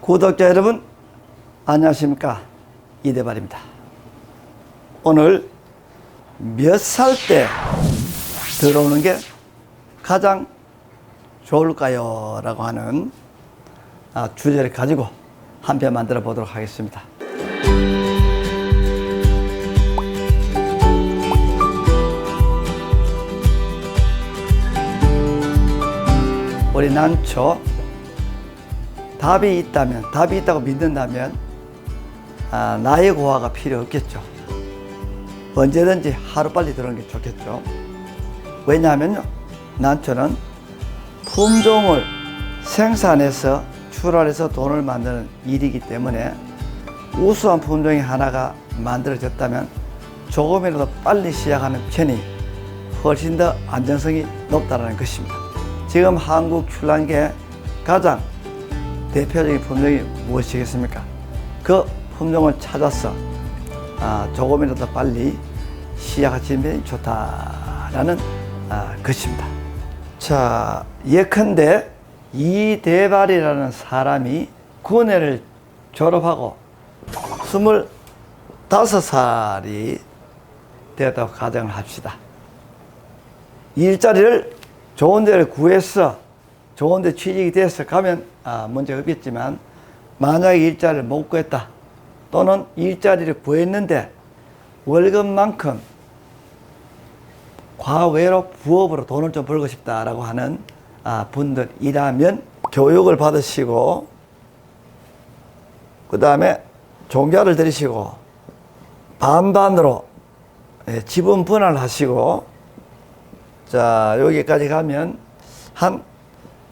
구독자 여러분, 안녕하십니까. 이대발입니다. 오늘 몇 살 때 들어오는 게 가장 좋을까요? 라고 하는 아, 주제를 가지고 한 편 만들어 보도록 하겠습니다. 우리 난초 답이 있다면, 답이 있다고 믿는다면, 아, 나의 고화가 필요 없겠죠. 언제든지 하루빨리 들어오는 게 좋겠죠. 왜냐하면요, 난초는 품종을 생산해서 출하해서 돈을 만드는 일이기 때문에 우수한 품종이 하나가 만들어졌다면 조금이라도 빨리 시작하는 편이 훨씬 더 안정성이 높다는 것입니다. 지금 한국 출란계 가장 대표적인 품종이 무엇이겠습니까? 그 품종을 찾아서 아, 조금이라도 빨리 시작하시는 편이 좋다라는 아, 것입니다. 자, 예컨대 이 대발이라는 사람이 군회를 졸업하고 25살이 되었다고 가정을 합시다. 일자리를 좋은 데를 구해서 좋은 데 취직이 돼서 가면 아, 문제가 없겠지만 만약에 일자리를 못 구했다 또는 일자리를 구했는데 월급만큼 과외로 부업으로 돈을 좀 벌고 싶다라고 하는 아, 분들이라면 교육을 받으시고 그 다음에 종자를 들이시고 반반으로 예, 지분 분할을 하시고 자 여기까지 가면 한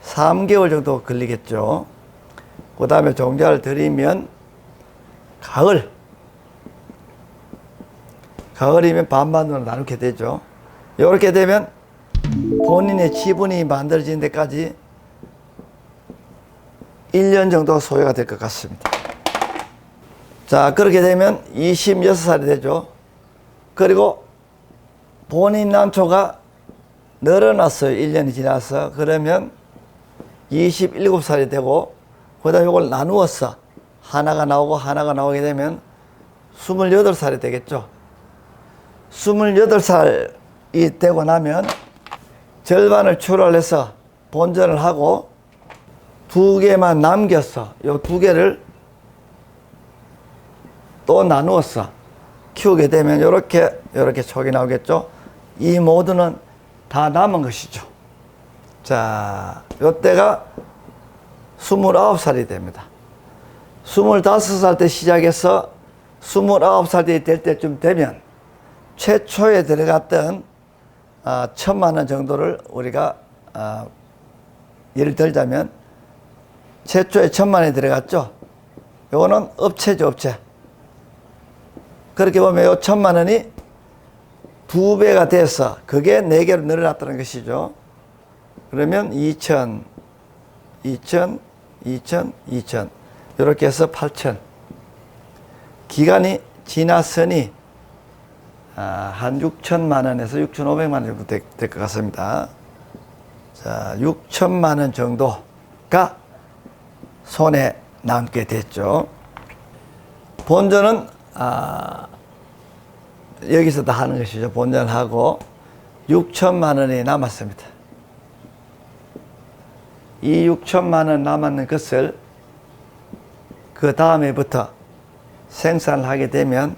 3개월 정도 걸리겠죠. 그 다음에 종자를 들이면 가을 가을이면 반반으로 나누게 되죠. 이렇게 되면 본인의 지분이 만들어지는 데까지 1년 정도 소요가 될 것 같습니다. 자, 그렇게 되면 26살이 되죠. 그리고 본인 난초가 늘어났어요. 1년이 지나서. 그러면 27살이 되고, 그 다음에 이걸 나누었어. 하나가 나오고 하나가 나오게 되면 28살이 되겠죠. 28살이 되고 나면 절반을 출하해서 본전을 하고 두 개만 남겼어. 요 두 개를 또 나누었어. 키우게 되면 이렇게 이렇게 촉이 나오겠죠. 이 모두는 다 남은 것이죠. 자, 요때가 29살이 됩니다. 25살 때 시작해서 29살이 될 때쯤 되면 최초에 들어갔던 아, 천만 원 정도를 우리가 아, 예를 들자면 최초에 천만 원이 들어갔죠. 요거는 업체죠, 업체. 그렇게 보면 요 천만 원이 두 배가 돼서 그게 네 개로 늘어났다는 것이죠. 그러면 2천, 2천, 2천, 2천. 이렇게 해서 8천. 기간이 지났으니 아, 한 6천만 원에서 6,500만 원 정도 될 것 같습니다. 자, 6천만 원 정도가 손에 남게 됐죠. 본전은 아, 여기서 다 하는 것이죠. 본전하고 6천만 원이 남았습니다. 이 6천만 원 남았는 것을 그 다음에부터 생산을 하게 되면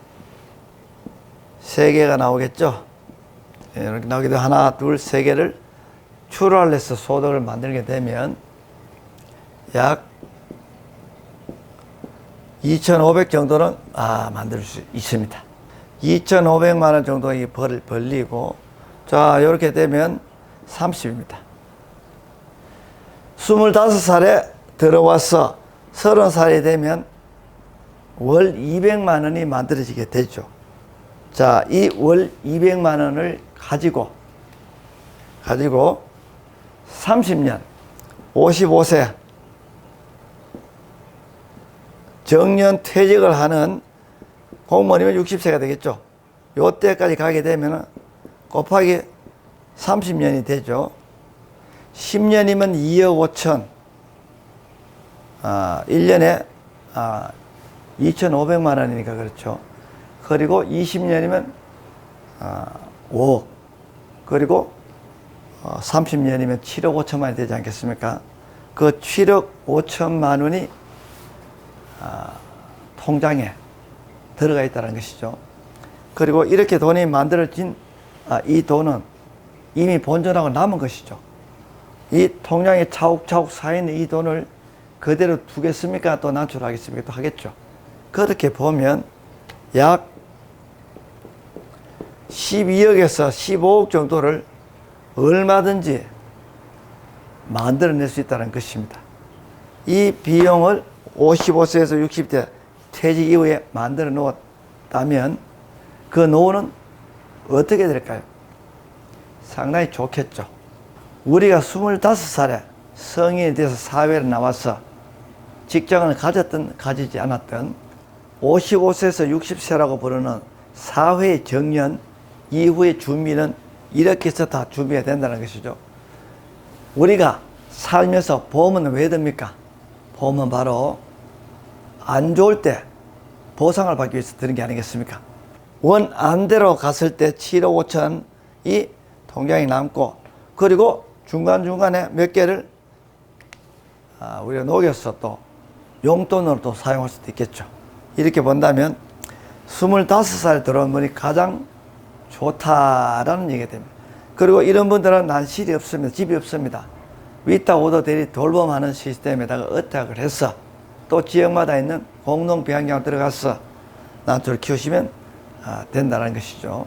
세 개가 나오겠죠. 예, 이렇게 되면 하나, 둘, 세 개를 출하를 해서 소득을 만들게 되면 약 2,500 정도는 아, 만들 수 있습니다. 2,500만 원 정도 이 벌, 벌리고 자, 이렇게 되면 30입니다. 25살에 들어와서 30살이 되면 월 200만 원이 만들어지게 되죠. 자, 이 월 200만 원을 가지고, 가지고 30년, 55세, 정년 퇴직을 하는 공무원이면 60세가 되겠죠. 요 때까지 가게 되면 곱하기 30년이 되죠. 10년이면 2억 5천, 아, 1년에 아, 2,500만 원이니까 그렇죠. 그리고 20년이면 아, 5억. 그리고 어, 30년이면 7억 5천만 원이 되지 않겠습니까? 그 7억 5천만 원이 아, 통장에 들어가 있다는 것이죠. 그리고 이렇게 돈이 만들어진 아, 이 돈은 이미 본전하고 남은 것이죠. 이 통장에 차곡차곡 쌓여있는 이 돈을 그대로 두겠습니까? 또 난출하겠습니까? 또 하겠죠. 그렇게 보면 약 12억에서 15억 정도를 얼마든지 만들어낼 수 있다는 것입니다. 이 비용을 55세에서 60대 퇴직 이후에 만들어 놓았다면 그 노후는 어떻게 될까요? 상당히 좋겠죠. 우리가 25살에 성인이 돼서 사회를 나와서 직장을 가졌든 가지지 않았든 55세에서 60세라고 부르는 사회 정년 이후의 준비는 이렇게 해서 다 준비해야 된다는 것이죠. 우리가 살면서 보험은 왜 듭니까? 보험은 바로 안 좋을 때 보상을 받기 위해서 드는 게 아니겠습니까? 원 안대로 갔을 때 7억 5천이 통장에 남고 그리고 중간중간에 몇 개를 아, 우리가 녹여서 또 용돈으로 또 사용할 수도 있겠죠. 이렇게 본다면 25살 들어온 분이 가장 좋다라는 얘기가 됩니다. 그리고 이런 분들은 난실이 없습니다. 집이 없습니다. 위타 오더 대리 돌봄하는 시스템에다가 어택을 해서 또 지역마다 있는 공동 비양장 들어가서 난초를 키우시면 아, 된다는 것이죠.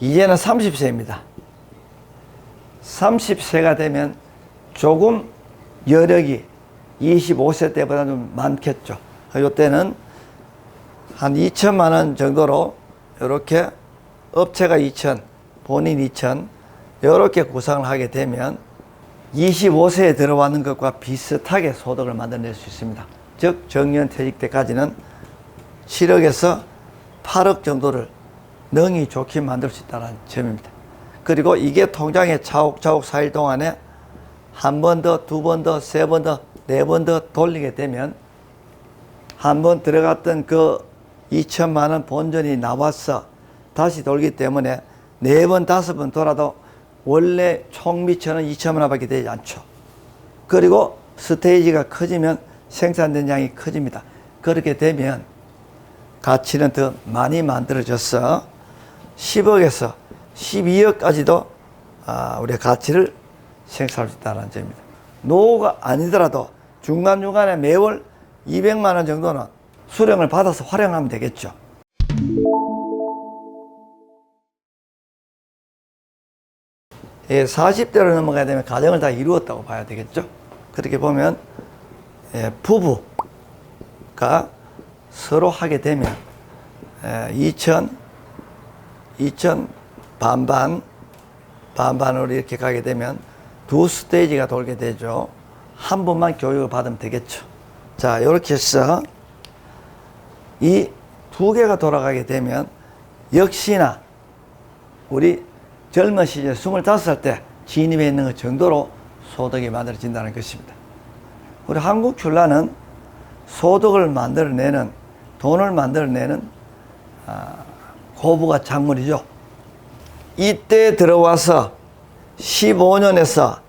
이제는 30세입니다. 30세가 되면 조금 여력이 25세 때보다 좀 많겠죠. 이때는 한 2천만 원 정도로 이렇게 업체가 2천, 본인 2천, 이렇게 구상을 하게 되면 25세에 들어왔는 것과 비슷하게 소득을 만들어낼 수 있습니다. 즉, 정년 퇴직 때까지는 7억에서 8억 정도를 능히 좋게 만들 수 있다는 점입니다. 그리고 이게 통장에 차곡차곡 쌓일 동안에 한 번 더, 두 번 더, 세 번 더, 네 번 더 돌리게 되면 한 번 들어갔던 그 2천만 원 본전이 나와서 다시 돌기 때문에 네 번, 다섯 번 돌아도 원래 총미처는 2천만 원밖에 되지 않죠. 그리고 스테이지가 커지면 생산된 양이 커집니다. 그렇게 되면 가치는 더 많이 만들어져서 10억에서 12억까지도 아, 우리가 가치를 생산할 수 있다는 점입니다. 노후가 아니더라도 중간중간에 매월 200만 원 정도는 수령을 받아서 활용하면 되겠죠. 예, 40대로 넘어가야 되면 가정을 다 이루었다고 봐야 되겠죠. 그렇게 보면 예, 부부가 서로 하게 되면 예, 2000, 2000 반반, 반반으로 이렇게 가게 되면 두 스테이지가 돌게 되죠. 한 번만 교육을 받으면 되겠죠. 자, 이렇게 해서 이 두 개가 돌아가게 되면 역시나 우리 젊은 시절 25살 때 진입해 있는 것 정도로 소득이 만들어진다는 것입니다. 우리 한국 출라는 소득을 만들어내는 돈을 만들어내는 아, 고부가 작물이죠. 이때 들어와서 15년에서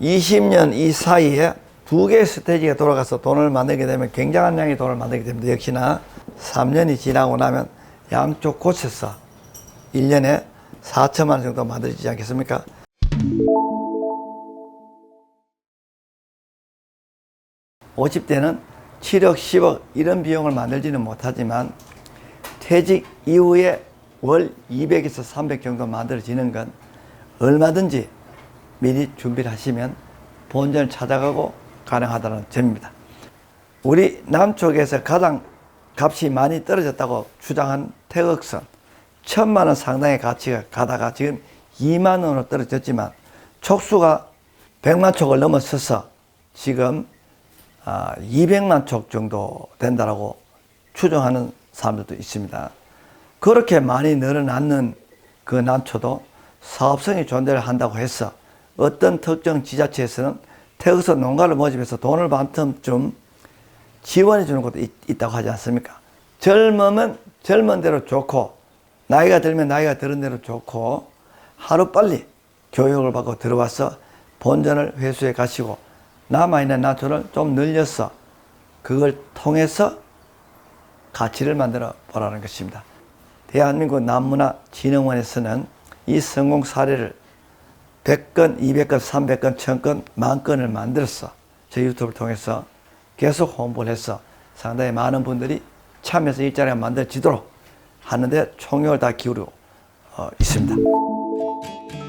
20년 이 사이에 두 개의 스테이지가 돌아가서 돈을 만들게 되면 굉장한 양의 돈을 만들게 됩니다. 역시나 3년이 지나고 나면 양쪽 곳에서 1년에 4천만 원 정도 만들어지지 않겠습니까? 오십 대는 7억, 10억 이런 비용을 만들지는 못하지만 퇴직 이후에 월 200에서 300 정도 만들어지는 건 얼마든지 미리 준비를 하시면 본전을 찾아가고 가능하다는 점입니다. 우리 남쪽에서 가장 값이 많이 떨어졌다고 주장한 태극선 천만 원 상당의 가치가 가다가 지금 2만 원으로 떨어졌지만 촉수가 100만 촉을 넘어서서 지금 아, 200만 촉 정도 된다라고 추정하는 사람들도 있습니다. 그렇게 많이 늘어났는 그 난초도 사업성이 존재를 한다고 해서 어떤 특정 지자체에서는 태그서 농가를 모집해서 돈을 반틈쯤 지원해 주는 것도 있, 있다고 하지 않습니까? 젊으면 젊은 대로 좋고 나이가 들면 나이가 들은 대로 좋고 하루빨리 교육을 받고 들어와서 본전을 회수해 가시고 남아있는 난초를 좀 늘려서 그걸 통해서 가치를 만들어 보라는 것입니다. 대한민국 남문화진흥원에서는 이 성공 사례를 100건, 200건, 300건, 1000건, 만 건을 만들어서 저희 유튜브를 통해서 계속 홍보를 해서 상당히 많은 분들이 참여해서 일자리가 만들어지도록 하는데 총력을 다 기울이고 어, 있습니다.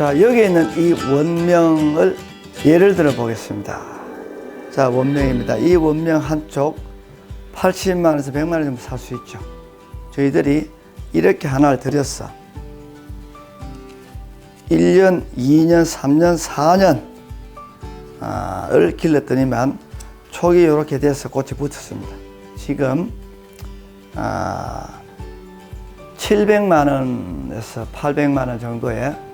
자, 여기 있는 이 원명을 예를 들어 보겠습니다. 자, 원명입니다. 이 원명 한쪽 80만 원에서 100만 원 정도 살 수 있죠. 저희들이 이렇게 하나를 들였어. 1년, 2년, 3년, 4년 을 길렀더니만 촉이 이렇게 돼서 꽃이 붙었습니다. 지금 아, 700만 원에서 800만 원 정도에 아,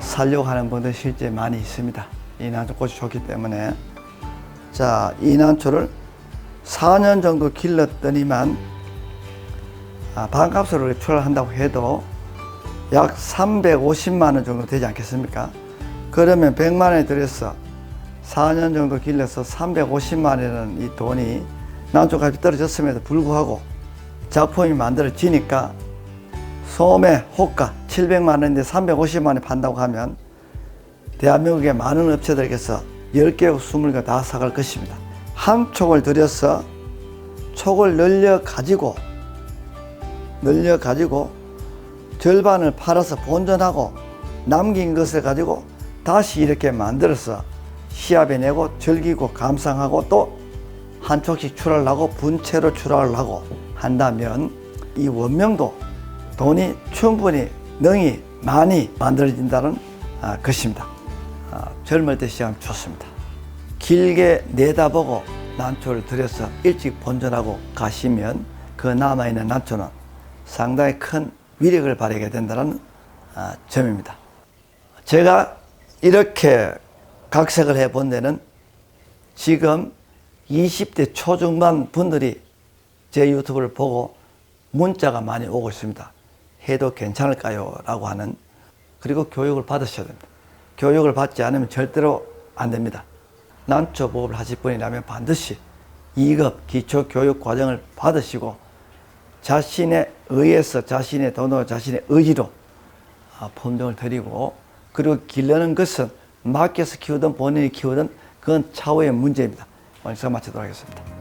살려고 하는 분들 실제 많이 있습니다. 이 난초꽃이 좋기 때문에. 자, 이 난초를 4년 정도 길렀더니만 아, 반값으로 출하한다고 해도 약 350만 원 정도 되지 않겠습니까? 그러면 100만 원에 들여서 4년 정도 길러서 350만 원이라는 이 돈이 난초값이 떨어졌음에도 불구하고 작품이 만들어지니까 소매, 호가 700만 원인데 350만 원에 판다고 하면 대한민국의 많은 업체들께서 10개, 20개 다 사갈 것입니다. 한 촉을 들여서 촉을 늘려 가지고 늘려 가지고 절반을 팔아서 본전하고 남긴 것을 가지고 다시 이렇게 만들어서 시합에 내고 즐기고 감상하고 또 한 촉씩 출하를 하고 분체로 출하를 하고 한다면 이 원명도 돈이 충분히 능히 많이 만들어진다는 아, 것입니다. 아, 젊을 때 시작하면 좋습니다. 길게 내다보고 난초를 들여서 일찍 본전하고 가시면 그 남아있는 난초는 상당히 큰 위력을 발휘하게 된다는 아, 점입니다. 제가 이렇게 각색을 해 본 데는 지금 20대 초중반 분들이 제 유튜브를 보고 문자가 많이 오고 있습니다. 해도 괜찮을까요? 라고 하는 그리고 교육을 받으셔야 됩니다. 교육을 받지 않으면 절대로 안 됩니다. 난초 보호를 하실 분이라면 반드시 2급 기초 교육 과정을 받으시고 자신의 의에서 자신의 돈으로 자신의 의지로 아, 품종을 드리고 그리고 기르는 것은 맡겨서 키우든 본인이 키우든 그건 차후의 문제입니다. 오늘 수업 마치도록 하겠습니다.